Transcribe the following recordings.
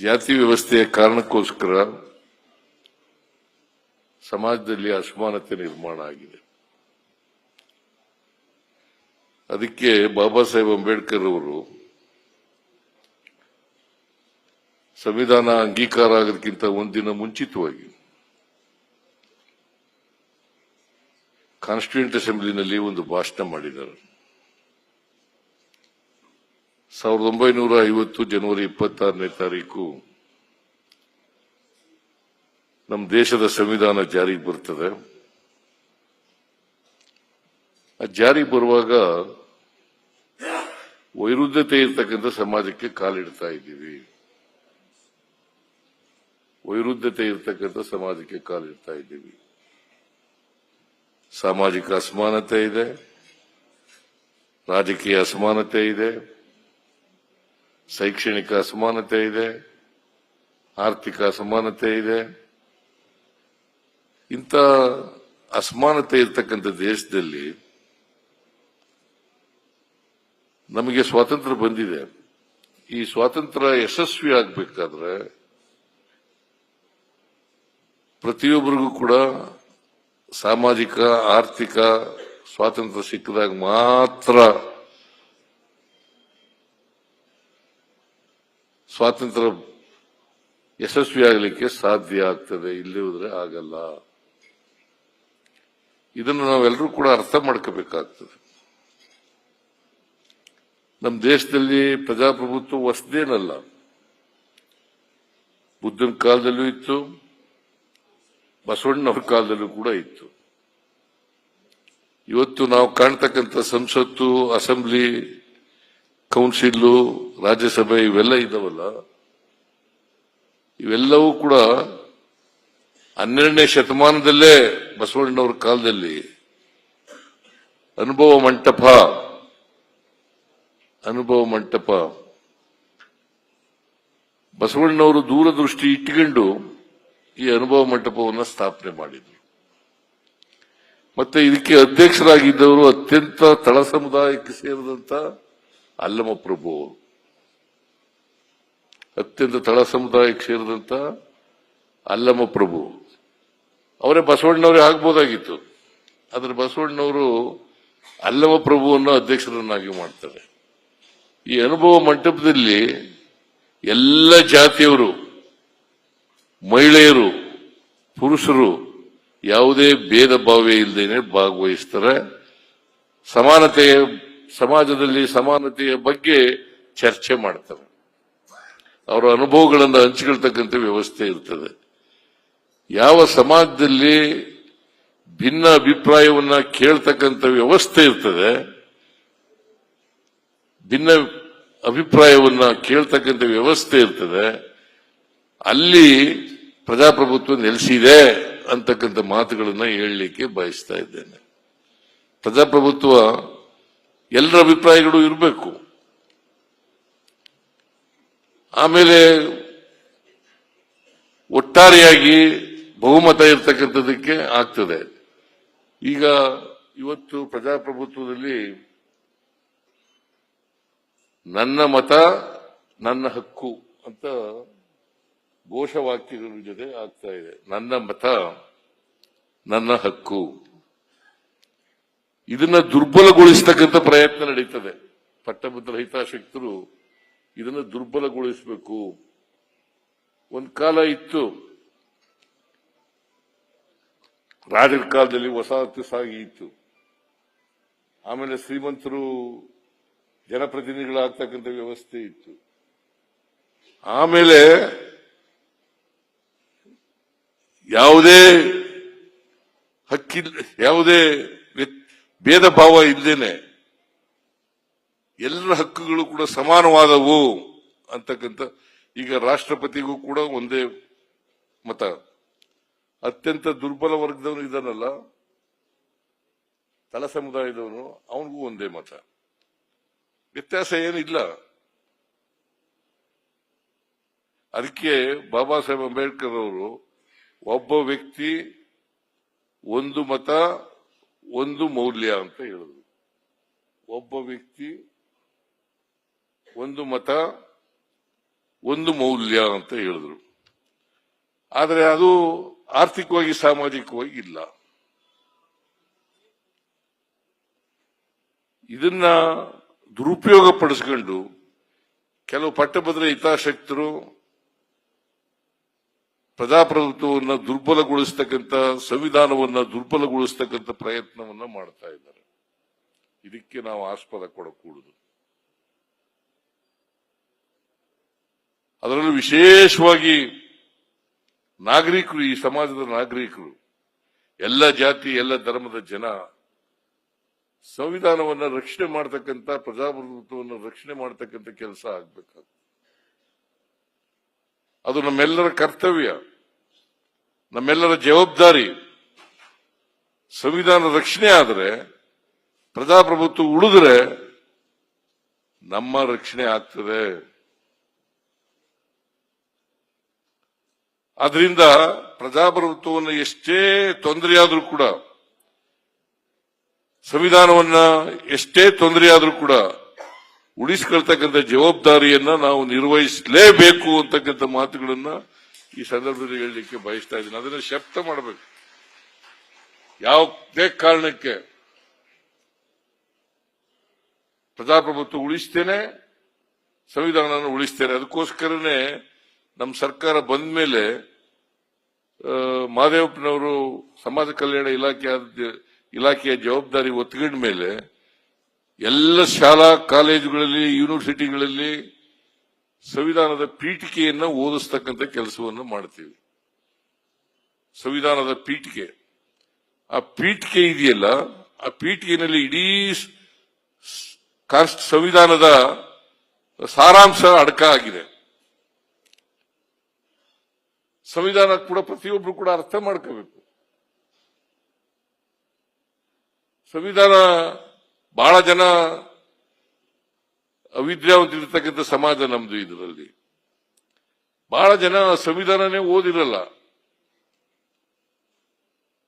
ಜಾತಿ ವ್ಯವಸ್ಥೆಯ ಕಾರಣಕ್ಕೋಸ್ಕರ ಸಮಾಜದಲ್ಲಿ ಅಸಮಾನತೆ ನಿರ್ಮಾಣ ಆಗಿದೆ. ಅದಕ್ಕೆ ಬಾಬಾ ಸಾಹೇಬ್ ಅಂಬೇಡ್ಕರ್ ಅವರು ಸಂವಿಧಾನ ಅಂಗೀಕಾರ ಆಗೋದಕ್ಕಿಂತ ಒಂದಿನ ಮುಂಚಿತವಾಗಿ ಕಾನ್ಸ್ಟಿಟ್ಯೂಂಟ್ ಅಸೆಂಬ್ಲಿನಲ್ಲಿ ಒಂದು ಭಾಷಣ ಮಾಡಿದ್ದಾರೆ. ಸಾವಿರದ ಒಂಬೈನೂರ ಐವತ್ತು ಜನವರಿ ಇಪ್ಪತ್ತಾರನೇ ತಾರೀಕು ನಮ್ಮ ದೇಶದ ಸಂವಿಧಾನ ಜಾರಿಗೆ ಬರ್ತದೆ. ಆ ಜಾರಿಗೆ ಬರುವಾಗ ವೈರುಧ್ಯತೆ ಇರತಕ್ಕಂತ ಸಮಾಜಕ್ಕೆ ಕಾಲಿಡ್ತಾ ಇದ್ದೀವಿ. ವೈರುಧ್ಯತೆ ಇರತಕ್ಕಂತ ಸಮಾಜಕ್ಕೆ ಕಾಲಿಡ್ತಾ ಇದ್ದೀವಿ. ಸಾಮಾಜಿಕ ಅಸಮಾನತೆ ಇದೆ. ರಾಜಕೀಯ ಅಸಮಾನತೆ ಇದೆ. ಶೈಕ್ಷಣಿಕ ಅಸಮಾನತೆ ಇದೆ, ಆರ್ಥಿಕ ಅಸಮಾನತೆ ಇದೆ. ಇಂಥ ಅಸಮಾನತೆ ಇರತಕ್ಕಂಥ ದೇಶದಲ್ಲಿ ನಮಗೆ ಸ್ವಾತಂತ್ರ್ಯ ಬಂದಿದೆ. ಈ ಸ್ವಾತಂತ್ರ್ಯ ಯಶಸ್ವಿ ಆಗಬೇಕಾದ್ರೆ ಪ್ರತಿಯೊಬ್ಬರಿಗೂ ಕೂಡ ಸಾಮಾಜಿಕ, ಆರ್ಥಿಕ ಸ್ವಾತಂತ್ರ್ಯ ಸಿಕ್ಕಿದಾಗ ಮಾತ್ರ ಸ್ವಾತಂತ್ರ್ಯ ಯಶಸ್ವಿ ಆಗಲಿಕ್ಕೆ ಸಾಧ್ಯ ಆಗ್ತದೆ. ಇಲ್ಲಿ ಹೋದ್ರೆ ಆಗಲ್ಲ. ಇದನ್ನು ನಾವೆಲ್ಲರೂ ಕೂಡ ಅರ್ಥ ಮಾಡ್ಕೋಬೇಕಾಗ್ತದೆ. ನಮ್ಮ ದೇಶದಲ್ಲಿ ಪ್ರಜಾಪ್ರಭುತ್ವ ಹೊಸದೇನಲ್ಲ. ಬುದ್ಧನ ಕಾಲದಲ್ಲೂ ಇತ್ತು, ಬಸವಣ್ಣವ್ರ ಕಾಲದಲ್ಲೂ ಕೂಡ ಇತ್ತು. ಇವತ್ತು ನಾವು ಕಾಣ್ತಕ್ಕಂಥ ಸಂಸತ್ತು, ಅಸೆಂಬ್ಲಿ ಕೌನ್ಸಿಲ್, ರಾಜ್ಯಸಭೆ ಇವೆಲ್ಲ ಇದ್ದಾವಲ್ಲ ಇವೆಲ್ಲವೂ ಕೂಡ ಹನ್ನೆರಡನೇ ಶತಮಾನದಲ್ಲೇ ಬಸವಣ್ಣವರ ಕಾಲದಲ್ಲಿ ಅನುಭವ ಮಂಟಪ ಅನುಭವ ಮಂಟಪ. ಬಸವಣ್ಣವರು ದೂರದೃಷ್ಟಿ ಇಟ್ಟುಕೊಂಡು ಈ ಅನುಭವ ಮಂಟಪವನ್ನು ಸ್ಥಾಪನೆ ಮಾಡಿದರು. ಮತ್ತೆ ಇದಕ್ಕೆ ಅಧ್ಯಕ್ಷರಾಗಿದ್ದವರು ಅತ್ಯಂತ ತಳ ಸಮುದಾಯಕ್ಕೆ ಸೇರಿದಂತ ಅಲ್ಲಮ ಪ್ರಭು, ಅತ್ಯಂತ ತಳ ಸಮುದಾಯಕ್ಕೆ ಸೇರಿದಂತ ಅಲ್ಲಮ ಪ್ರಭು. ಅವರೇ ಬಸವಣ್ಣವರೇ ಆಗ್ಬೋದಾಗಿತ್ತು. ಆದ್ರೆ ಬಸವಣ್ಣವರು ಅಲ್ಲಮ ಪ್ರಭುವನ್ನು ಅಧ್ಯಕ್ಷರನ್ನಾಗಿ ಮಾಡ್ತಾರೆ. ಈ ಅನುಭವ ಮಂಟಪದಲ್ಲಿ ಎಲ್ಲ ಜಾತಿಯವರು, ಮಹಿಳೆಯರು, ಪುರುಷರು ಯಾವುದೇ ಭೇದ ಭಾವ ಇಲ್ಲದೇನೆ ಭಾಗವಹಿಸ್ತಾರೆ. ಸಮಾನತೆಯ ಸಮಾಜದಲ್ಲಿ ಸಮಾನತೆಯ ಬಗ್ಗೆ ಚರ್ಚೆ ಮಾಡ್ತಾರೆ ಅವರ ಅನುಭವಗಳನ್ನು ಹಂಚಿಕೊಳ್ತಕ್ಕಂಥ ವ್ಯವಸ್ಥೆ ಇರ್ತದೆ. ಯಾವ ಸಮಾಜದಲ್ಲಿ ಭಿನ್ನ ಅಭಿಪ್ರಾಯವನ್ನ ಕೇಳ್ತಕ್ಕಂಥ ವ್ಯವಸ್ಥೆ ಇರ್ತದೆ, ಭಿನ್ನ ಅಭಿಪ್ರಾಯವನ್ನ ಕೇಳ್ತಕ್ಕಂಥ ವ್ಯವಸ್ಥೆ ಇರ್ತದೆ, ಅಲ್ಲಿ ಪ್ರಜಾಪ್ರಭುತ್ವ ನೆಲೆಸಿದೆ ಅಂತಕ್ಕಂಥ ಮಾತುಗಳನ್ನು ಹೇಳಲಿಕ್ಕೆ ಬಯಸ್ತಾ ಇದ್ದೇನೆ. ಪ್ರಜಾಪ್ರಭುತ್ವ ಎಲ್ಲರ ಅಭಿಪ್ರಾಯಗಳು ಇರಬೇಕು. ಆಮೇಲೆ ಒಟ್ಟಾರೆಯಾಗಿ ಬಹುಮತ ಇರ್ತಕ್ಕಂಥದಕ್ಕೆ ಆಗ್ತದೆ. ಈಗ ಇವತ್ತು ಪ್ರಜಾಪ್ರಭುತ್ವದಲ್ಲಿ ನನ್ನ ಮತ ನನ್ನ ಹಕ್ಕು ಅಂತ ಘೋಷವಾಕ್ಯಗಳ ಜೊತೆ ಆಗ್ತಾ ಇದೆ. ನನ್ನ ಮತ ನನ್ನ ಹಕ್ಕು. ಇದನ್ನ ದುರ್ಬಲಗೊಳಿಸ್ತಕ್ಕಂಥ ಪ್ರಯತ್ನ ನಡೀತದೆ. ಪಟ್ಟಭದ್ರ ಹಿತಾಸಕ್ತರು ಇದನ್ನ ದುರ್ಬಲಗೊಳಿಸಬೇಕು. ಒಂದ್ ಕಾಲ ಇತ್ತು. ರಾಜರ ಕಾಲದಲ್ಲಿ ವಸಾಹತು ಸಾಗಿ ಇತ್ತು. ಆಮೇಲೆ ಶ್ರೀಮಂತರು ಜನಪ್ರತಿನಿಧಿಗಳಾಗ್ತಕ್ಕಂಥ ವ್ಯವಸ್ಥೆ ಇತ್ತು. ಆಮೇಲೆ ಯಾವುದೇ ಹಕ್ಕಿಲ್ಲ ಯಾವುದೇ ಭೇದ ಭಾವ ಇಲ್ಲದೇನೆ ಎಲ್ಲರ ಹಕ್ಕುಗಳು ಕೂಡ ಸಮಾನವಾದವು ಅಂತಕ್ಕಂಥ ಈಗ ರಾಷ್ಟ್ರಪತಿಗೂ ಕೂಡ ಒಂದೇ ಮತ. ಅತ್ಯಂತ ದುರ್ಬಲ ವರ್ಗದವನು ಇದನ್ನಲ್ಲ ತಳ ಸಮುದಾಯದವನು, ಅವನಿಗೂ ಒಂದೇ ಮತ. ವ್ಯತ್ಯಾಸ ಏನಿಲ್ಲ. ಅದಕ್ಕೆ ಬಾಬಾ ಸಾಹೇಬ್ ಅಂಬೇಡ್ಕರ್ ಅವರು ಒಬ್ಬ ವ್ಯಕ್ತಿ ಒಂದು ಮತ ಒಂದು ಮೌಲ್ಯ ಅಂತ ಹೇಳಿದ್ರು. ಒಬ್ಬ ವ್ಯಕ್ತಿ ಒಂದು ಮತ, ಒಂದು ಮೌಲ್ಯ ಅಂತ ಹೇಳಿದ್ರು. ಆದರೆ ಅದು ಆರ್ಥಿಕವಾಗಿ, ಸಾಮಾಜಿಕವಾಗಿ ಇಲ್ಲ. ಇದನ್ನ ದುರುಪಯೋಗ ಪಡಿಸ್ಕೊಂಡು ಕೆಲವು ಪಟ್ಟಭದ್ರ ಹಿತಾಸಕ್ತರು ಪ್ರಜಾಪ್ರಭುತ್ವವನ್ನು ದುರ್ಬಲಗೊಳಿಸ್ತಕ್ಕಂಥ, ಸಂವಿಧಾನವನ್ನ ದುರ್ಬಲಗೊಳಿಸ್ತಕ್ಕಂಥ ಪ್ರಯತ್ನವನ್ನ ಮಾಡ್ತಾ ಇದ್ದಾರೆ. ಇದಕ್ಕೆ ನಾವು ಆಸ್ಪದ ಕೊಡಕೂಡುದು. ಅದರಲ್ಲೂ ವಿಶೇಷವಾಗಿ ನಾಗರಿಕರು, ಈ ಸಮಾಜದ ನಾಗರಿಕರು, ಎಲ್ಲ ಜಾತಿ, ಎಲ್ಲ ಧರ್ಮದ ಜನ ಸಂವಿಧಾನವನ್ನ ರಕ್ಷಣೆ ಮಾಡತಕ್ಕಂಥ, ಪ್ರಜಾಪ್ರಭುತ್ವವನ್ನು ರಕ್ಷಣೆ ಮಾಡತಕ್ಕಂಥ ಕೆಲಸ ಆಗ್ಬೇಕಾಗ್ತದೆ. ಅದು ನಮ್ಮೆಲ್ಲರ ಕರ್ತವ್ಯ, ನಮ್ಮೆಲ್ಲರ ಜವಾಬ್ದಾರಿ. ಸಂವಿಧಾನ ರಕ್ಷಣೆ ಆದರೆ, ಪ್ರಜಾಪ್ರಭುತ್ವ ಉಳಿದ್ರೆ ನಮ್ಮ ರಕ್ಷಣೆ ಆಗ್ತದೆ. ಅದರಿಂದ ಪ್ರಜಾಪ್ರಭುತ್ವವನ್ನು ಎಷ್ಟೇ ತೊಂದರೆಯಾದರೂ ಕೂಡ, ಸಂವಿಧಾನವನ್ನ ಎಷ್ಟೇ ತೊಂದರೆಯಾದರೂ ಕೂಡ ಉಳಿಸ್ಕೊಳ್ತಕ್ಕಂಥ ಜವಾಬ್ದಾರಿಯನ್ನ ನಾವು ನಿರ್ವಹಿಸಲೇಬೇಕು ಅಂತಕ್ಕಂಥ ಮಾತುಗಳನ್ನ ಈ ಸಂದರ್ಭದಲ್ಲಿ ಹೇಳಲಿಕ್ಕೆ ಬಯಸ್ತಾ ಇದ್ದೀನಿ. ಅದನ್ನ ಶಬ್ದ ಮಾಡಬೇಕು. ಯಾವುದೇ ಕಾರಣಕ್ಕೆ ಪ್ರಜಾಪ್ರಭುತ್ವ ಉಳಿಸ್ತೇನೆ, ಸಂವಿಧಾನವನ್ನು ಉಳಿಸ್ತೇನೆ, ಅದಕ್ಕೋಸ್ಕರನೇ ನಮ್ಮ ಸರ್ಕಾರ ಬಂದ ಮೇಲೆ ಮಾದೇವಪ್ಪನವರು ಸಮಾಜ ಕಲ್ಯಾಣ ಇಲಾಖೆ ಇಲಾಖೆಯ ಜವಾಬ್ದಾರಿ ಒತ್ತುಗಂಡ ಮೇಲೆ ಎಲ್ಲ ಶಾಲಾ ಕಾಲೇಜುಗಳಲ್ಲಿ, ಯೂನಿವರ್ಸಿಟಿಗಳಲ್ಲಿ ಸಂವಿಧಾನದ ಪೀಠಿಕೆಯನ್ನು ಓದಿಸ್ತಕ್ಕಂಥ ಕೆಲಸವನ್ನು ಮಾಡ್ತೀವಿ. ಸಂವಿಧಾನದ ಪೀಠಿಕೆ. ಆ ಪೀಠಿಕೆ ಇದೆಯಲ್ಲ, ಆ ಪೀಠಿಕೆಯಲ್ಲಿ ಇಡೀ ಸಂವಿಧಾನದ ಸಾರಾಂಶ ಅಡಕ ಆಗಿದೆ. ಸಂವಿಧಾನ ಕೂಡ ಪ್ರತಿಯೊಬ್ಬರು ಕೂಡ ಅರ್ಥ ಮಾಡ್ಕೋಬೇಕು. ಸಂವಿಧಾನ ಬಹಳ ಜನ ಅವಿದ್ಯಾವಂತಿರ್ತಕ್ಕಂಥ ಸಮಾಜ ನಮ್ದು ಇದರಲ್ಲಿ. ಬಹಳ ಜನ ಸಂವಿಧಾನನೇ ಓದಿರಲ್ಲ.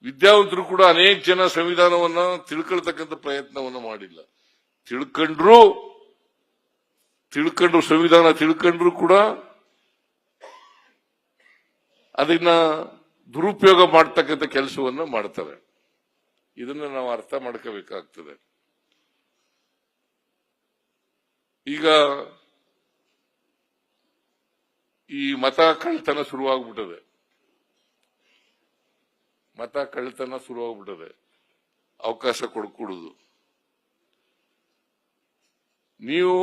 ವಿದ್ಯಾವಂತರು ಕೂಡ ಅನೇಕ ಜನ ಸಂವಿಧಾನವನ್ನ ತಿಳ್ಕೊಳ್ತಕ್ಕಂಥ ಪ್ರಯತ್ನವನ್ನ ಮಾಡಿಲ್ಲ. ತಿಳ್ಕೊಂಡ್ರು ತಿಳ್ಕೊಂಡ್ರು, ಸಂವಿಧಾನ ತಿಳ್ಕೊಂಡ್ರು ಕೂಡ ಅದನ್ನ ದುರುಪಯೋಗ ಮಾಡ್ತಕ್ಕಂಥ ಕೆಲಸವನ್ನ ಮಾಡ್ತಾರೆ. ಇದನ್ನ ನಾವು ಅರ್ಥ ಮಾಡ್ಕೋಬೇಕಾಗ್ತದೆ. ಈಗ ಈ ಮತ ಕಳ್ತನ ಶುರುವಾಗ್ಬಿಟ್ಟದೆ. ಮತ ಕಳ್ತನ ಶುರುವಾಗ್ಬಿಟ್ಟದೆ. ಅವಕಾಶ ಕೊಡ್ಕೊಡುದು ನೀವು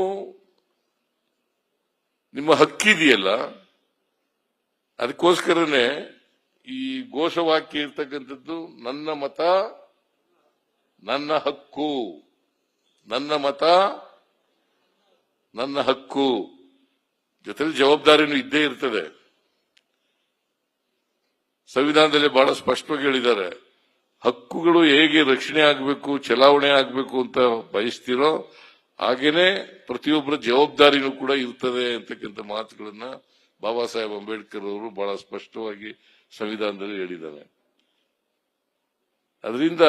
ನಿಮ್ಮ ಹಕ್ಕಿದೆಯಲ್ಲ ಅದಕ್ಕೋಸ್ಕರನೇ ಈ ಘೋಷವಾಕ್ಯ ಇರ್ತಕ್ಕಂಥದ್ದು, ನನ್ನ ಮತ, ನನ್ನ ಹಕ್ಕು. ನನ್ನ ಮತ ನನ್ನ ಹಕ್ಕು ಜೊತೆಲಿ ಜವಾಬ್ದಾರಿನೂ ಇದ್ದೇ ಇರ್ತದೆ. ಸಂವಿಧಾನದಲ್ಲಿ ಬಹಳ ಸ್ಪಷ್ಟವಾಗಿ ಹೇಳಿದ್ದಾರೆ, ಹಕ್ಕುಗಳು ಹೇಗೆ ರಕ್ಷಣೆ ಆಗಬೇಕು, ಚಲಾವಣೆ ಆಗಬೇಕು ಅಂತ ಬಯಸ್ತಿರೋ ಹಾಗೇನೆ ಪ್ರತಿಯೊಬ್ಬರ ಜವಾಬ್ದಾರಿನೂ ಕೂಡ ಇರ್ತದೆ ಅಂತಕ್ಕಂಥ ಮಾತುಗಳನ್ನ ಬಾಬಾ ಸಾಹೇಬ್ ಅಂಬೇಡ್ಕರ್ ಅವರು ಬಹಳ ಸ್ಪಷ್ಟವಾಗಿ ಸಂವಿಧಾನದಲ್ಲಿ ಹೇಳಿದ್ದಾರೆ. ಅದರಿಂದ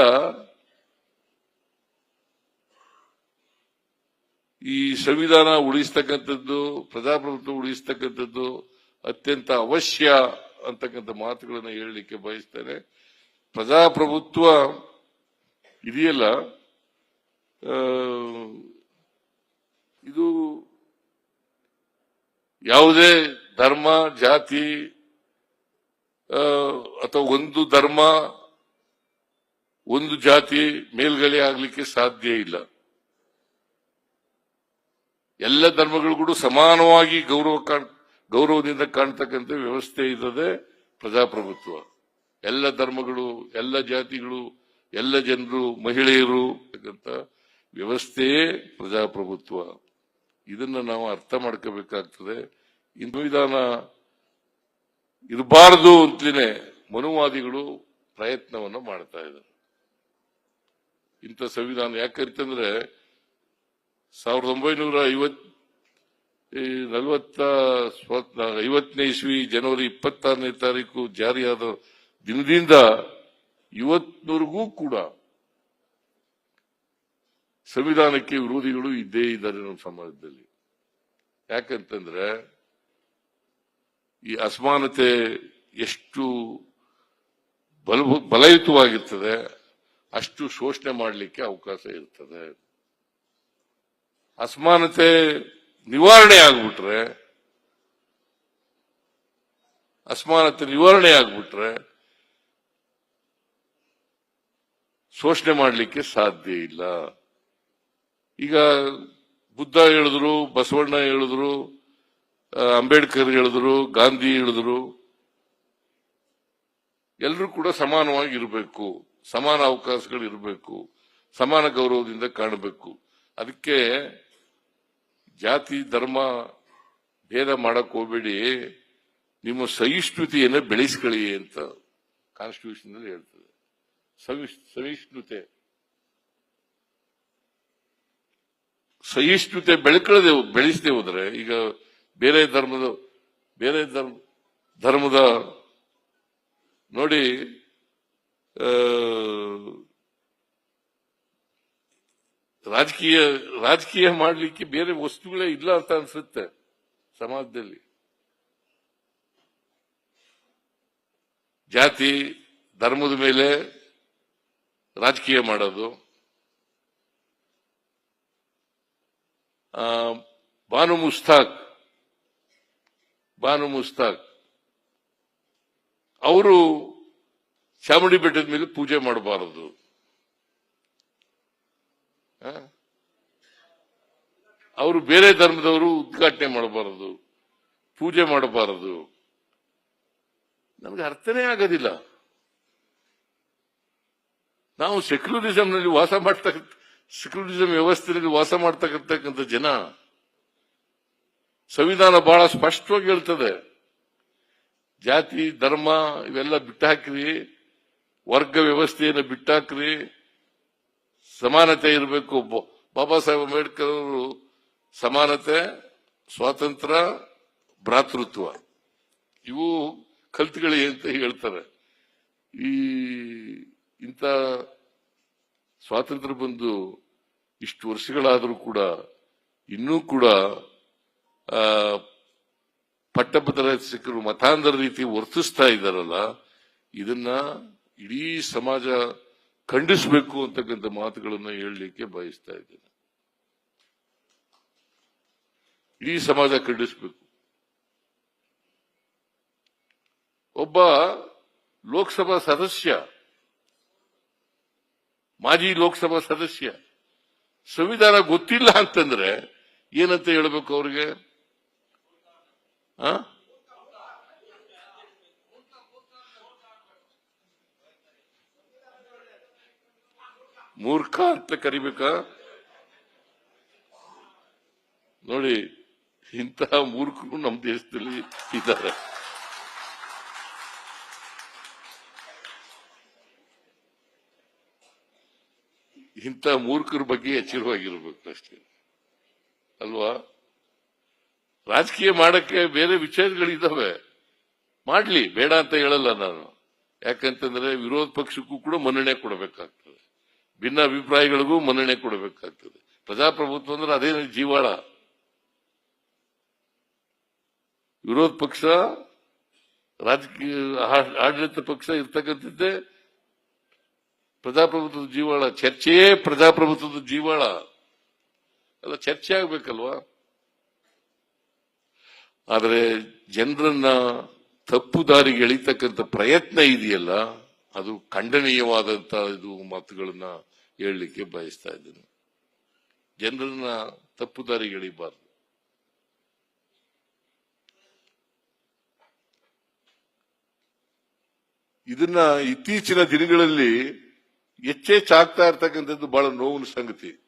ಈ ಸಂವಿಧಾನ ಉಳಿಸ್ತಕ್ಕಂಥದ್ದು, ಪ್ರಜಾಪ್ರಭುತ್ವ ಉಳಿಸ್ತಕ್ಕಂಥದ್ದು ಅತ್ಯಂತ ಅವಶ್ಯ ಅಂತಕ್ಕಂಥ ಮಾತುಗಳನ್ನು ಹೇಳಲಿಕ್ಕೆ ಬಯಸ್ತೇನೆ. ಪ್ರಜಾಪ್ರಭುತ್ವ ಇದೆಯಲ್ಲ ಇದು ಯಾವುದೇ ಧರ್ಮ, ಜಾತಿ ಅಥವಾ ಒಂದು ಧರ್ಮ, ಒಂದು ಜಾತಿ ಮೇಲ್ಗಡೆ ಆಗ್ಲಿಕ್ಕೆ ಸಾಧ್ಯ ಇಲ್ಲ. ಎಲ್ಲ ಧರ್ಮಗಳು ಕೂಡ ಸಮಾನವಾಗಿ ಗೌರವ ಕಾಣ್, ಗೌರವದಿಂದ ಕಾಣ್ತಕ್ಕಂಥ ವ್ಯವಸ್ಥೆ ಇದ್ದದೆ ಪ್ರಜಾಪ್ರಭುತ್ವ. ಎಲ್ಲ ಧರ್ಮಗಳು, ಎಲ್ಲ ಜಾತಿಗಳು, ಎಲ್ಲ ಜನರು, ಮಹಿಳೆಯರು ಅಂತ ವ್ಯವಸ್ಥೆಯೇ ಪ್ರಜಾಪ್ರಭುತ್ವ. ಇದನ್ನ ನಾವು ಅರ್ಥ ಮಾಡ್ಕೋಬೇಕಾಗ್ತದೆ. ಇಂದು ವಿಧಾನ ಇರಬಾರದು ಅಂತಲೇ ಮನುವಾದಿಗಳು ಪ್ರಯತ್ನವನ್ನು ಮಾಡ್ತಾ ಇದ್ದಾರೆ. ಇಂಥ ಸಂವಿಧಾನ ಯಾಕಂತಂದ್ರೆ ಸಾವಿರದ ಒಂಬೈನೂರ ಐವತ್ ನಲವತ್ತ ಐವತ್ತನೇ ಇಸ್ವಿ ಜನವರಿ ಇಪ್ಪತ್ತಾರನೇ ತಾರೀಕು ಜಾರಿಯಾದ ದಿನದಿಂದ ಇವತ್ತಿನವರೆಗೂ ಕೂಡ ಸಂವಿಧಾನಕ್ಕೆ ವಿರೋಧಿಗಳು ಇದ್ದೇ ಇದ್ದಾರೆ ನಮ್ಮ ಸಮಾಜದಲ್ಲಿ. ಯಾಕಂತಂದ್ರೆ ಈ ಅಸಮಾನತೆ ಎಷ್ಟು ಬಲ ಬಲಯುತವಾಗಿರ್ತದೆ, ಅಷ್ಟು ಶೋಷಣೆ ಮಾಡಲಿಕ್ಕೆ ಅವಕಾಶ ಇರ್ತದೆ. ಅಸಮಾನತೆ ನಿವಾರಣೆ ಆಗ್ಬಿಟ್ರೆ, ಅಸಮಾನತೆ ನಿವಾರಣೆ ಆಗ್ಬಿಟ್ರೆ ಶೋಷಣೆ ಮಾಡಲಿಕ್ಕೆ ಸಾಧ್ಯ ಇಲ್ಲ. ಈಗ ಬುದ್ಧ ಹೇಳಿದ್ರು, ಬಸವಣ್ಣ ಹೇಳಿದ್ರು ಅಂಬೇಡ್ಕರ್ ಹೇಳಿದ್ರು, ಗಾಂಧಿ ಹೇಳಿದ್ರು ಎಲ್ಲರೂ ಕೂಡ ಸಮಾನವಾಗಿ ಇರಬೇಕು, ಸಮಾನ ಅವಕಾಶಗಳು ಇರಬೇಕು, ಸಮಾನ ಗೌರವದಿಂದ ಕಾಣಬೇಕು. ಅದಕ್ಕೆ ಜಾತಿ, ಧರ್ಮ ಭೇದ ಮಾಡಕ್ ಹೋಗ್ಬೇಡಿ. ನಿಮ್ಮ ಸಹಿಷ್ಣುತೆಯನ್ನು ಬೆಳೆಸ್ಕೊಳ್ಳಿ ಅಂತ ಕಾನ್ಸ್ಟಿಟ್ಯೂಷನ್ ಅಲ್ಲಿ ಹೇಳ್ತದೆ. ಸಹಿಷ್- ಸಹಿಷ್ಣುತೆ. ಸಹಿಷ್ಣುತೆ ಬೆಳ್ಕೊಳ್ಳದೆ ಬೆಳೆಸದೆ ಹೋದ್ರೆ ಈಗ ಬೇರೆ ಧರ್ಮದ, ಬೇರೆ ಧರ್ಮ, ಧರ್ಮದ ನೋಡಿ ರಾಜಕೀಯ ರಾಜಕೀಯ ಮಾಡಲಿಕ್ಕೆ ಬೇರೆ ವಸ್ತುಗಳೇ ಇಲ್ಲ ಅಂತ ಅನ್ಸುತ್ತೆ ಸಮಾಜದಲ್ಲಿ. ಜಾತಿ, ಧರ್ಮದ ಮೇಲೆ ರಾಜಕೀಯ ಮಾಡೋದು. ಬಾನು ಮುಸ್ತಾಕ್ ಬಾನು ಮುಸ್ತಾಕ್, ಅವರು ಚಾಮುಂಡಿ ಬೆಟ್ಟದ ಮೇಲೆ ಪೂಜೆ ಮಾಡಬಾರದು. ಅವರು ಬೇರೆ ಧರ್ಮದವರು ಉದ್ಘಾಟನೆ ಮಾಡಬಾರದು, ಪೂಜೆ ಮಾಡಬಾರದು. ನಮಗೆ ಅರ್ಥನೇ ಆಗೋದಿಲ್ಲ. ನಾವು ಸೆಕ್ಯುಲರಿಸಂನಲ್ಲಿ ವಾಸ ಮಾಡ್ತಕ್ಕ, ಸೆಕ್ಯುಲರಿಸಂ ವ್ಯವಸ್ಥೆಯಲ್ಲಿ ವಾಸ ಮಾಡ್ತಕ್ಕಂಥ ಜನ, ಸಂವಿಧಾನ ಬಹಳ ಸ್ಪಷ್ಟವಾಗಿ ಹೇಳ್ತದೆ. ಜಾತಿ, ಧರ್ಮ ಇವೆಲ್ಲ ಬಿಟ್ಟಾಕ್ರಿ, ವರ್ಗ ವ್ಯವಸ್ಥೆಯನ್ನು ಬಿಟ್ಟಾಕ್ರಿ ಸಮಾನತೆ ಇರಬೇಕು. ಬಾಬಾ ಸಾಹೇಬ್ ಅಂಬೇಡ್ಕರ್ ಅವರು ಸಮಾನತೆ, ಸ್ವಾತಂತ್ರ್ಯ, ಭ್ರಾತೃತ್ವ. ಇವು ಕಲ್ತ್ಕೊಳ್ಳಿ ಅಂತ ಹೇಳ್ತಾರೆ. ಈ ಇಂಥ ಸ್ವಾತಂತ್ರ್ಯ ಬಂದು ಇಷ್ಟು ವರ್ಷಗಳಾದರೂ ಕೂಡ ಇನ್ನೂ ಕೂಡ ಪಟ್ಟಭದ್ರ ಸಿಕ್ಕರು ಮತಾಂಧರ ರೀತಿ ವರ್ತಿಸ್ತಾ ಇದ್ದಾರಲ್ಲ, ಇದನ್ನ ಇಡೀ ಸಮಾಜ ಖಂಡಿಸಬೇಕು ಅಂತಕ್ಕಂಥ ಮಾತುಗಳನ್ನ ಹೇಳಲಿಕ್ಕೆ ಬಯಸ್ತಾ ಇದ್ದೇನೆ. ಇಡೀ ಸಮಾಜ ಖಂಡಿಸಬೇಕು. ಒಬ್ಬ ಲೋಕಸಭಾ ಸದಸ್ಯ, ಮಾಜಿ ಲೋಕಸಭಾ ಸದಸ್ಯ, ಸಂವಿಧಾನ ಗೊತ್ತಿಲ್ಲ ಅಂತಂದ್ರೆ ಏನಂತ ಹೇಳ್ಬೇಕು ಅವ್ರಿಗೆ ಆ? ಮೂರ್ಖ ಅಂತ ಕರಿಬೇಕಾ? ನೋಡಿ ಇಂತಹ ಮೂರ್ಖರು ನಮ್ಮ ದೇಶದಲ್ಲಿ ಇದ್ದಾರೆ. ಇಂಥ ಮೂರ್ಖರ ಬಗ್ಗೆ ಎಚ್ಚರವಾಗಿರ್ಬೇಕು ಅಷ್ಟೇ. ಅಲ್ವಾ? ರಾಜಕೀಯ ಮಾಡಕ್ಕೆ ಬೇರೆ ವಿಚಾರಗಳಿದ್ದಾವೆ ಮಾಡ್ಲಿ, ಬೇಡ ಅಂತ ಹೇಳಲ್ಲ ನಾನು. ಯಾಕಂತಂದ್ರೆ ವಿರೋಧ ಪಕ್ಷಕ್ಕೂ ಕೂಡ ಮನ್ನಣೆ ಕೊಡಬೇಕಾಗ್ತದೆ. ಭಿನ್ನ ಅಭಿಪ್ರಾಯಗಳಿಗೂ ಮನ್ನಣೆ ಕೊಡಬೇಕಾಗ್ತದೆ. ಪ್ರಜಾಪ್ರಭುತ್ವ ಅಂದ್ರೆ ಅದೇ ಜೀವಾಳ. ವಿರೋಧ ಪಕ್ಷ, ರಾಜಕೀಯ ಆಡಳಿತ ಪಕ್ಷ ಇರ್ತಕ್ಕಂಥದ್ದೇ ಪ್ರಜಾಪ್ರಭುತ್ವದ ಜೀವಾಳ. ಚರ್ಚೆಯೇ ಪ್ರಜಾಪ್ರಭುತ್ವದ ಜೀವಾಳ. ಅಲ್ಲ, ಚರ್ಚೆ ಆಗ್ಬೇಕಲ್ವಾ? ಆದರೆ ಜನರನ್ನ ತಪ್ಪು ದಾರಿಗೆ ಎಳಿತಕ್ಕಂಥ ಪ್ರಯತ್ನ ಇದೆಯಲ್ಲ ಅದು ಖಂಡನೀಯವಾದಂತಹ ಇದು ಮಾತುಗಳನ್ನ ಹೇಳಲಿಕ್ಕೆ ಬಯಸ್ತಾ ಇದ್ದೇನೆ. ಜನರನ್ನ ತಪ್ಪು ದಾರಿಗೆ ಎಳಿಬಾರ್ದು ಇದನ್ನ ಇತ್ತೀಚಿನ ದಿನಗಳಲ್ಲಿ ಹೆಚ್ಚೆಚ್ಚಾಗ್ತಾ ಇರ್ತಕ್ಕಂಥದ್ದು ಬಹಳ ನೋವಿನ ಸಂಗತಿ.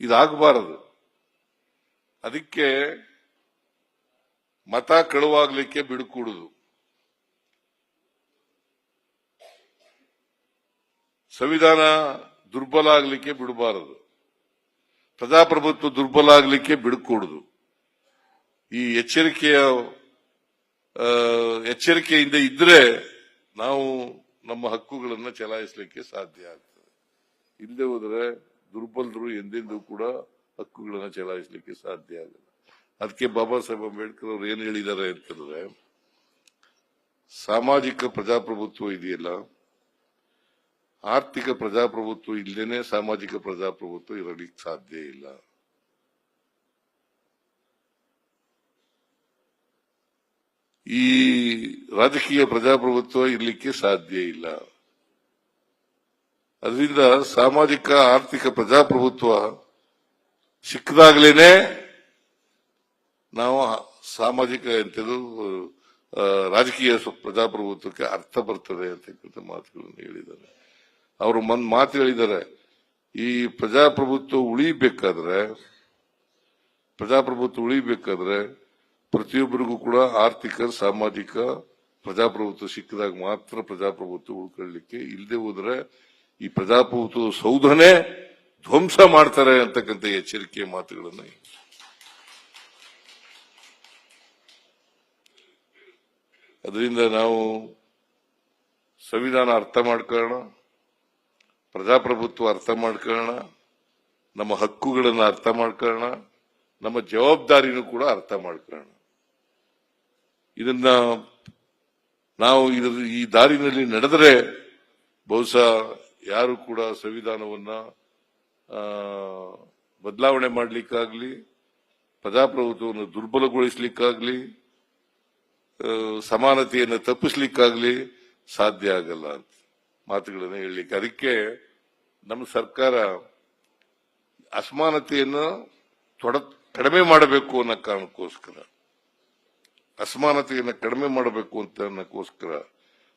ಇದಾಗಬಾರದು. ಅದಕ್ಕೆ ಮತ ಕಳುವಾಗ್ಲಿಕ್ಕೆ ಬಿಡುಕೂಡುದು. ಸಂವಿಧಾನ ದುರ್ಬಲ ಆಗಲಿಕ್ಕೆ ಬಿಡಬಾರದು. ಪ್ರಜಾಪ್ರಭುತ್ವ ದುರ್ಬಲ ಆಗಲಿಕ್ಕೆ ಬಿಡಕೂಡದು. ಈ ಎಚ್ಚರಿಕೆಯ ಎಚ್ಚರಿಕೆಯಿಂದ ಇದ್ರೆ ನಾವು ನಮ್ಮ ಹಕ್ಕುಗಳನ್ನು ಚಲಾಯಿಸಲಿಕ್ಕೆ ಸಾಧ್ಯ ಆಗ್ತದೆ. ಇಲ್ಲದೆ ಹೋದರೆ ದುರ್ಬಲರು ಎಂದೆಂದೂ ಕೂಡ ಹಕ್ಕುಗಳನ್ನು ಚಲಾಯಿಸಲಿಕ್ಕೆ ಸಾಧ್ಯ ಆಗಲ್ಲ. ಅದಕ್ಕೆ ಬಾಬಾ ಸಾಹೇಬ್ ಅಂಬೇಡ್ಕರ್ ಅವರು ಏನು ಹೇಳಿದ್ದಾರೆ ಅಂತಂದ್ರೆ ಸಾಮಾಜಿಕ ಪ್ರಜಾಪ್ರಭುತ್ವ ಇದೆಯಲ್ಲ ಆರ್ಥಿಕ ಪ್ರಜಾಪ್ರಭುತ್ವ ಇಲ್ಲದೇನೆ ಸಾಮಾಜಿಕ ಪ್ರಜಾಪ್ರಭುತ್ವ ಇರಲಿಕ್ಕೆ ಸಾಧ್ಯ ಇಲ್ಲ. ಈ ರಾಜಕೀಯ ಪ್ರಜಾಪ್ರಭುತ್ವ ಇರಲಿಕ್ಕೆ ಸಾಧ್ಯ ಇಲ್ಲ. ಅದರಿಂದ ಸಾಮಾಜಿಕ ಆರ್ಥಿಕ ಪ್ರಜಾಪ್ರಭುತ್ವ ಸಿಕ್ಕದಾಗ್ಲೇನೆ ನಾವು ಸಾಮಾಜಿಕ ಎಂತದು ಆ, ರಾಜಕೀಯ ಪ್ರಜಾಪ್ರಭುತ್ವಕ್ಕೆ ಅರ್ಥ ಬರ್ತದೆ ಅಂತಕ್ಕಂಥ ಮಾತುಗಳನ್ನು ಹೇಳಿದ್ದಾರೆ. ಅವರು ಒಂದ್ ಮಾತು ಹೇಳಿದ್ದಾರೆ, ಈ ಪ್ರಜಾಪ್ರಭುತ್ವ ಉಳಿಬೇಕಾದ್ರೆ ಪ್ರಜಾಪ್ರಭುತ್ವ ಉಳಿಬೇಕಾದ್ರೆ ಪ್ರತಿಯೊಬ್ಬರಿಗೂ ಕೂಡ ಆರ್ಥಿಕ, ಸಾಮಾಜಿಕ ಪ್ರಜಾಪ್ರಭುತ್ವ ಸಿಕ್ಕಿದಾಗ ಮಾತ್ರ ಪ್ರಜಾಪ್ರಭುತ್ವ ಉಳ್ಕೊಳ್ಳಿಕ್ಕೆ. ಇಲ್ಲದೆ ಹೋದ್ರೆ ಈ ಪ್ರಜಾಪ್ರಭುತ್ವ ಸೌಧನೇ ಧ್ವಂಸ ಮಾಡ್ತಾರೆ ಅಂತಕ್ಕಂಥ ಎಚ್ಚರಿಕೆಯ ಮಾತುಗಳನ್ನು ಅದರಿಂದ ನಾವು ಸಂವಿಧಾನ ಅರ್ಥ ಮಾಡ್ಕೊಳ್ಳೋಣ. ಪ್ರಜಾಪ್ರಭುತ್ವ ಅರ್ಥ ಮಾಡ್ಕೊಳ್ಳೋಣ, ನಮ್ಮ ಹಕ್ಕುಗಳನ್ನು ಅರ್ಥ ಮಾಡ್ಕೊಳ್ಳೋಣ, ನಮ್ಮ ಜವಾಬ್ದಾರಿನೂ ಕೂಡ ಅರ್ಥ ಮಾಡ್ಕೊಳ್ಳೋಣ. ಇದನ್ನ ನಾವು ಇದರ ಈ ದಾರಿನಲ್ಲಿ ನಡೆದರೆ ಬಹುಶಃ ಯಾರು ಕೂಡ ಸಂವಿಧಾನವನ್ನ ಬದಲಾವಣೆ ಮಾಡಲಿಕ್ಕಾಗ್ಲಿ, ಪ್ರಜಾಪ್ರಭುತ್ವವನ್ನು ದುರ್ಬಲಗೊಳಿಸ್ಲಿಕ್ಕಾಗ್ಲಿ ಸಮಾನತೆಯನ್ನು ತಪ್ಪಿಸಲಿಕ್ಕಾಗ್ಲಿ ಸಾಧ್ಯ ಆಗಲ್ಲ ಅಂತ. ಮಾತುಗಳನ್ನು ಹೇಳಲಿಕ್ಕೆ. ಅದಕ್ಕೆ ನಮ್ಮ ಸರ್ಕಾರ ಅಸಮಾನತೆಯನ್ನು ಕಡಿಮೆ ಮಾಡಬೇಕು ಅನ್ನೋ ಕಾರಣಕ್ಕೋಸ್ಕರ, ಅಸಮಾನತೆಯನ್ನು ಕಡಿಮೆ ಮಾಡಬೇಕು ಅಂತ ಅನ್ನೋಕ್ಕೋಸ್ಕರ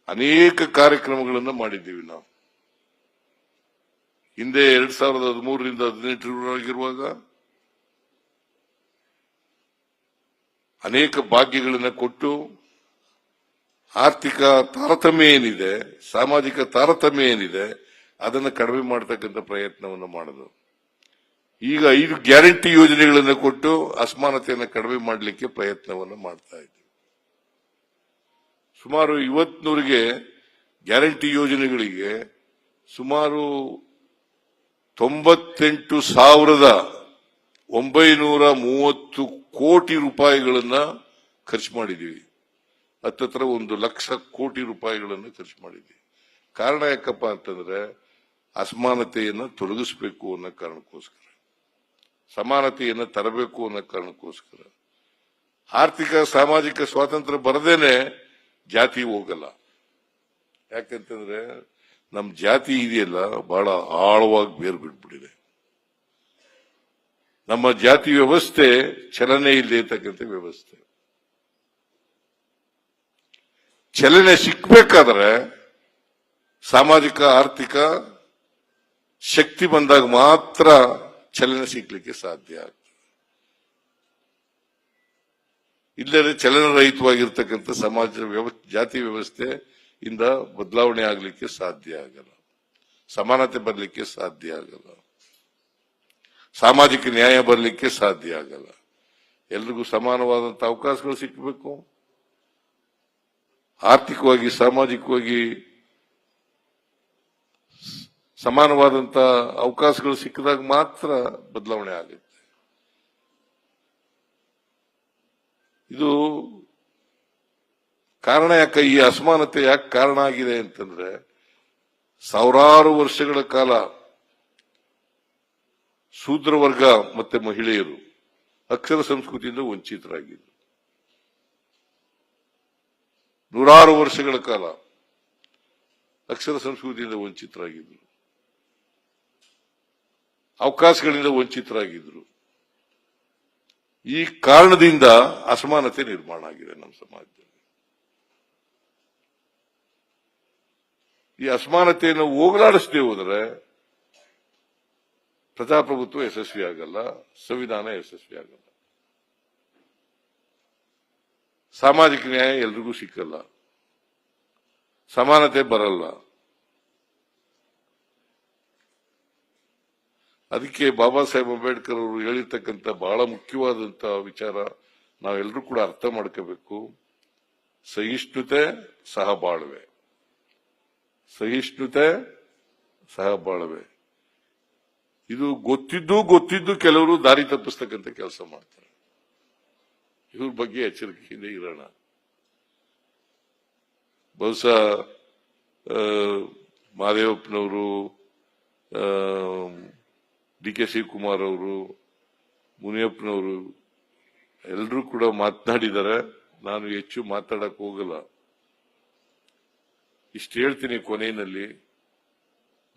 ಅನೇಕ ಕಾರ್ಯಕ್ರಮಗಳನ್ನು ಮಾಡಿದ್ದೀವಿ ನಾವು. ಹಿಂದೆ ಎರಡ್ ಸಾವಿರದ ಹದಿಮೂರರಿಂದ ಹದಿನೆಂಟರವರೆಗಿರುವಾಗ ಅನೇಕ ಭಾಗ್ಯಗಳನ್ನು ಕೊಟ್ಟು ಆರ್ಥಿಕ ತಾರತಮ್ಯ ಏನಿದೆ ಸಾಮಾಜಿಕ ತಾರತಮ್ಯ ಏನಿದೆ ಅದನ್ನು ಕಡಿಮೆ ಮಾಡತಕ್ಕಂಥ ಪ್ರಯತ್ನವನ್ನು ಮಾಡೋದು. ಈಗ ಐದು ಗ್ಯಾರಂಟಿ ಯೋಜನೆಗಳನ್ನು ಕೊಟ್ಟು ಅಸಮಾನತೆಯನ್ನು ಕಡಿಮೆ ಮಾಡಲಿಕ್ಕೆ ಪ್ರಯತ್ನವನ್ನು ಮಾಡ್ತಾ ಇದ್ದೀವಿ. ಸುಮಾರು ಇವತ್ನೂರಿಗೆ ಗ್ಯಾರಂಟಿ ಯೋಜನೆಗಳಿಗೆ ಸುಮಾರು ತೊಂಬತ್ತೆಂಟು ಸಾವಿರದ ಒಂಬೈನೂರ ಮೂವತ್ತು ಕೋಟಿ ರೂಪಾಯಿಗಳನ್ನು ಖರ್ಚು ಮಾಡಿದ್ದೀವಿ. ಹತ್ತತ್ರ ಒಂದು ಲಕ್ಷ ಕೋಟಿ ರೂಪಾಯಿಗಳನ್ನು ಖರ್ಚು ಮಾಡಿದೆ ಕಾರಣ ಯಾಕಪ್ಪ ಅಂತಂದ್ರೆ ಅಸಮಾನತೆಯನ್ನು ತೊಲಗಿಸಬೇಕು ಅನ್ನೋ ಕಾರಣಕ್ಕೋಸ್ಕರ. ಸಮಾನತೆಯನ್ನು ತರಬೇಕು ಅನ್ನೋ ಕಾರಣಕ್ಕೋಸ್ಕರ. ಆರ್ಥಿಕ, ಸಾಮಾಜಿಕ ಸ್ವಾತಂತ್ರ್ಯ ಬರದೇನೆ ಜಾತಿ ಹೋಗಲ್ಲ. ಯಾಕಂತಂದ್ರೆ ನಮ್ ಜಾತಿ ಇದೆಯಲ್ಲ, ಬಹಳ ಆಳವಾಗಿ ಬೇರು ಬಿಟ್ಬಿಟ್ಟಿದೆ. ನಮ್ಮ ಜಾತಿ ವ್ಯವಸ್ಥೆ ಚಲನೆ ಇಲ್ಲದೆ ಇರ್ತಕ್ಕಂಥ ವ್ಯವಸ್ಥೆ. ಚಲನೆ ಸಿಕ್ಕಬೇಕಾದ್ರೆ ಸಾಮಾಜಿಕ, ಆರ್ಥಿಕ ಶಕ್ತಿ ಬಂದಾಗ ಮಾತ್ರ ಚಲನೆ ಸಿಗ್ಲಿಕ್ಕೆ ಸಾಧ್ಯ ಆಗ್ತದೆ. ಇಲ್ಲದೆ ಚಲನರಹಿತವಾಗಿರ್ತಕ್ಕಂಥ ಸಮಾಜ ವ್ಯವ- ಜಾತಿ ವ್ಯವಸ್ಥೆ ಇಂದ ಬದಲಾವಣೆ ಆಗಲಿಕ್ಕೆ ಸಾಧ್ಯ ಆಗಲ್ಲ. ಸಮಾನತೆ ಬರಲಿಕ್ಕೆ ಸಾಧ್ಯ ಆಗಲ್ಲ. ಸಾಮಾಜಿಕ ನ್ಯಾಯ ಬರಲಿಕ್ಕೆ ಸಾಧ್ಯ ಆಗಲ್ಲ. ಎಲ್ರಿಗೂ ಸಮಾನವಾದಂತ ಅವಕಾಶಗಳು ಸಿಕ್ಕಬೇಕು ಆರ್ಥಿಕವಾಗಿ, ಸಾಮಾಜಿಕವಾಗಿ ಸಮಾನವಾದಂತ ಅವಕಾಶಗಳು ಸಿಕ್ಕಿದಾಗ ಮಾತ್ರ ಬದಲಾವಣೆ ಆಗುತ್ತೆ. ಇದು ಕಾರಣ ಯಾಕೆ, ಈ ಅಸಮಾನತೆ ಯಾಕೆ ಕಾರಣ ಆಗಿದೆ ಅಂತಂದ್ರೆ, ಸಾವಿರಾರು ವರ್ಷಗಳ ಕಾಲ ಶೂದ್ರ ವರ್ಗ ಮತ್ತೆ ಮಹಿಳೆಯರು ಅಕ್ಷರ ಸಂಸ್ಕೃತಿಯಿಂದ ವಂಚಿತರಾಗಿದ್ದರು ನೂರಾರು ವರ್ಷಗಳ ಕಾಲ ಅಕ್ಷರ ಸಂಸ್ಕೃತಿಯಿಂದ ವಂಚಿತರಾಗಿದ್ದರು ಅವಕಾಶಗಳಿಂದ ವಂಚಿತರಾಗಿದ್ದರು ಈ ಕಾರಣದಿಂದ ಅಸಮಾನತೆ ನಿರ್ಮಾಣ ಆಗಿದೆ ನಮ್ಮ ಸಮಾಜದಲ್ಲಿ. ಈ ಅಸಮಾನತೆಯನ್ನು ಹೋಗಲಾಡಿಸದೆ ಹೋದರೆ ಪ್ರಜಾಪ್ರಭುತ್ವ ಯಶಸ್ವಿ ಆಗಲ್ಲ ಸಂವಿಧಾನ ಯಶಸ್ವಿ ಆಗಲ್ಲ ಸಾಮಾಜಿಕ ನ್ಯಾಯ ಎಲ್ರಿಗೂ ಸಿಕ್ಕಲ್ಲ. ಸಮಾನತೆ ಬರಲ್ಲ. ಅದಕ್ಕೆ ಬಾಬಾ ಸಾಹೇಬ್ ಅಂಬೇಡ್ಕರ್ ಅವರು ಹೇಳಿರ್ತಕ್ಕಂಥ ಬಹಳ ಮುಖ್ಯವಾದಂತ ವಿಚಾರ ನಾವೆಲ್ಲರೂ ಕೂಡ ಅರ್ಥ ಮಾಡ್ಕೋಬೇಕು. ಸಹಿಷ್ಣುತೆ ಸಹಬಾಳ್ವೆ ಸಹಿಷ್ಣುತೆ ಸಹಬಾಳ್ವೆ ಇದು ಗೊತ್ತಿದ್ದು ಗೊತ್ತಿದ್ದು ಕೆಲವರು ದಾರಿ ತಪ್ಪಿಸ್ತಕ್ಕಂಥ ಕೆಲಸ ಮಾಡ್ತಾರೆ. ಇವ್ರ ಬಗ್ಗೆ ಎಚ್ಚರಿಕೆಯಿಂದ ಇರೋಣ. ಬಹುಶಃ ಮಾದೇವಪ್ಪನವರು ಡಿ ಕೆ ಶಿವಕುಮಾರ್ ಅವರು, ಮುನಿಯಪ್ಪನವರು ಎಲ್ಲರೂ ಕೂಡ ಮಾತನಾಡಿದ್ದಾರೆ ನಾನು ಹೆಚ್ಚು ಮಾತಾಡಕ್ ಹೋಗಲ್ಲ. ಇಷ್ಟು ಹೇಳ್ತೀನಿ ಕೊನೆಯಲ್ಲಿ.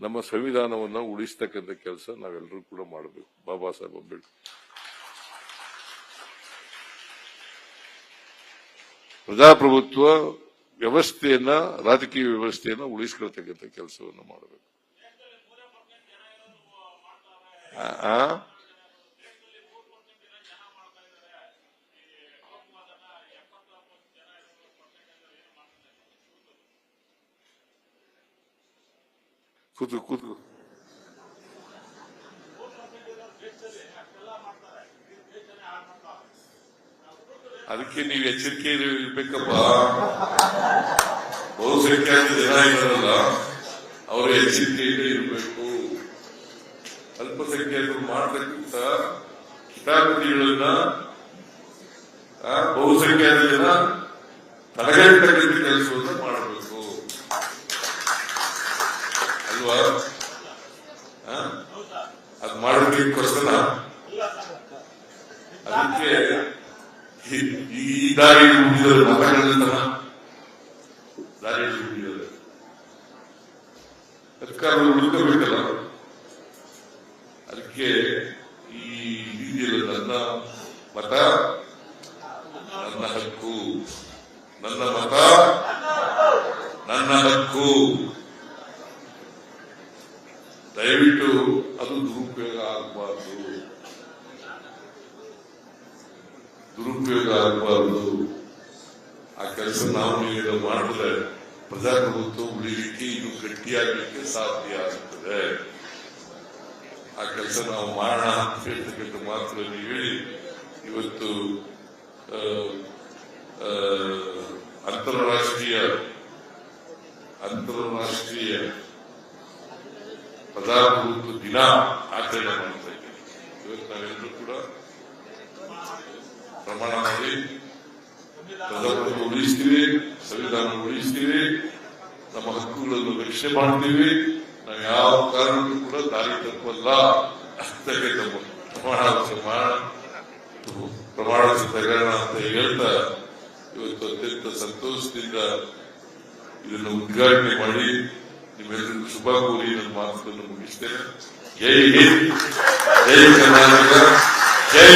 ನಮ್ಮ ಸಂವಿಧಾನವನ್ನ ಉಳಿಸ್ತಕ್ಕಂಥ ಕೆಲಸ ನಾವೆಲ್ಲರೂ ಕೂಡ ಮಾಡಬೇಕು. ಬಾಬಾ ಸಾಹೇಬ್ ಅಂಬೇಡ್ಕರ್. ಪ್ರಜಾಪ್ರಭುತ್ವ ವ್ಯವಸ್ಥೆಯನ್ನ ರಾಜಕೀಯ ವ್ಯವಸ್ಥೆಯನ್ನ ಉಳಿಸ್ಕೊಳ್ತಕ್ಕಂಥ ಕೆಲಸವನ್ನು ಮಾಡಬೇಕು? ಕೂತು ಕೂತು ಅದಕ್ಕೆ ನೀವು ಎಚ್ಚರಿಕೆ ಇರಬೇಕಪ್ಪ. ಬಹುಸಂಖ್ಯಾತ ಜನ ಇದ್ದಾರಲ್ಲ, ಅವರು ಎಚ್ಚರಿಕೆಯಿಂದ ಇರಬೇಕು. ಅಲ್ಪಸಂಖ್ಯಾತರು ಮಾಡತಕ್ಕಂತ ಕಿತಾಪತಿಗಳನ್ನ ಬಹುಸಂಖ್ಯಾತ ಜನ ತಡೆಗಟ್ಟತಕ್ಕಂಥ ಕೆಲಸವನ್ನು ಮಾಡಬೇಕು. ಅಲ್ವಾ? ಅದ್ ಮಾಡೋದಕ್ಕೋಸ್ಕರ ಅದಕ್ಕೆ ಈ- ಈ ದಾರಿ ಉಳಿದ ಮತಗಳನ್ನ ದಾರಿಯಲ್ಲಿ ಉಳಿದಿದೆ ಸರ್ಕಾರ ಉಳ್ಕೋಬೇಕಲ್ಲ ಅದಕ್ಕೆ ಈ ರೀತಿಯಲ್ಲಿ ನನ್ನ ಮತ ನನ್ನ ಹಕ್ಕು ನನ್ನ ಮತ ನನ್ನ ಹಕ್ಕು ದಯವಿಟ್ಟು ಅದು ದುರುಪಯೋಗ ಆಗಬಾರ್ದು ದುರುಪಯೋಗ ಆಗಬಾರ್ದು ಆ ಕೆಲಸ ನಾವು ನೀವು ಮಾಡಿದ್ರೆ ಪ್ರಜಾಪ್ರಭುತ್ವ ಉಳಿಲಿಕ್ಕೆ ಇದು ಗಟ್ಟಿಯಾಗಲಿಕ್ಕೆ ಸಾಧ್ಯ ಆಗುತ್ತದೆ ಆ ಕೆಲಸ ನಾವು ಮಾಡೋಣ ಅಂತ ಹೇಳ್ತಕ್ಕಂಥ ಮಾತುಗಳನ್ನು ಹೇಳಿ ಇವತ್ತು ಆ, ಆ, ಅಂತಾರಾಷ್ಟ್ರೀಯ ಅಂತಾರಾಷ್ಟ್ರೀಯ ಪ್ರಜಾಪ್ರಭುತ್ವ ದಿನ ಆಚರಣೆ ಮಾಡ್ತಾ ಇದ್ದೇವೆ ಇವತ್ತು ನಾವೆಲ್ಲರೂ ಕೂಡ ಪ್ರಮಾಣ ಮಾಡಿ ಪ್ರಜಾಪ್ರಭುತ್ವ ಉಳಿಸ್ತೀವಿ ಸಂವಿಧಾನ ಉಳಿಸ್ತೀವಿ ನಮ್ಮ ಹಕ್ಕುಗಳನ್ನು ರಕ್ಷಣೆ ಮಾಡ್ತೀವಿ ನಾವು ಯಾವ ಕಾರಣಕ್ಕೂ ಕೂಡ ದಾರಿ ತಪ್ಪಲ್ಲ ಅಂತ ಪ್ರಮಾಣ ಪ್ರಮಾಣ ಪ್ರಮಾಣ ಅಂತ ಹೇಳ್ತಾ ಇವತ್ತು ಅತ್ಯಂತ ಸಂತೋಷದಿಂದ ಇದನ್ನು ಉದ್ಘಾಟನೆ ಮಾಡಿ ನಿಮ್ಮೆಲ್ಲರಿಗೂ ಶುಭ ಕೋರಿ ನನ್ನ ಮಾತುಗಳನ್ನು ಮುಗಿಸ್ತೇನೆ. ಜೈ ಹಿಂದ್, ಜೈ ಕರ್ನಾಟಕ, ಜೈ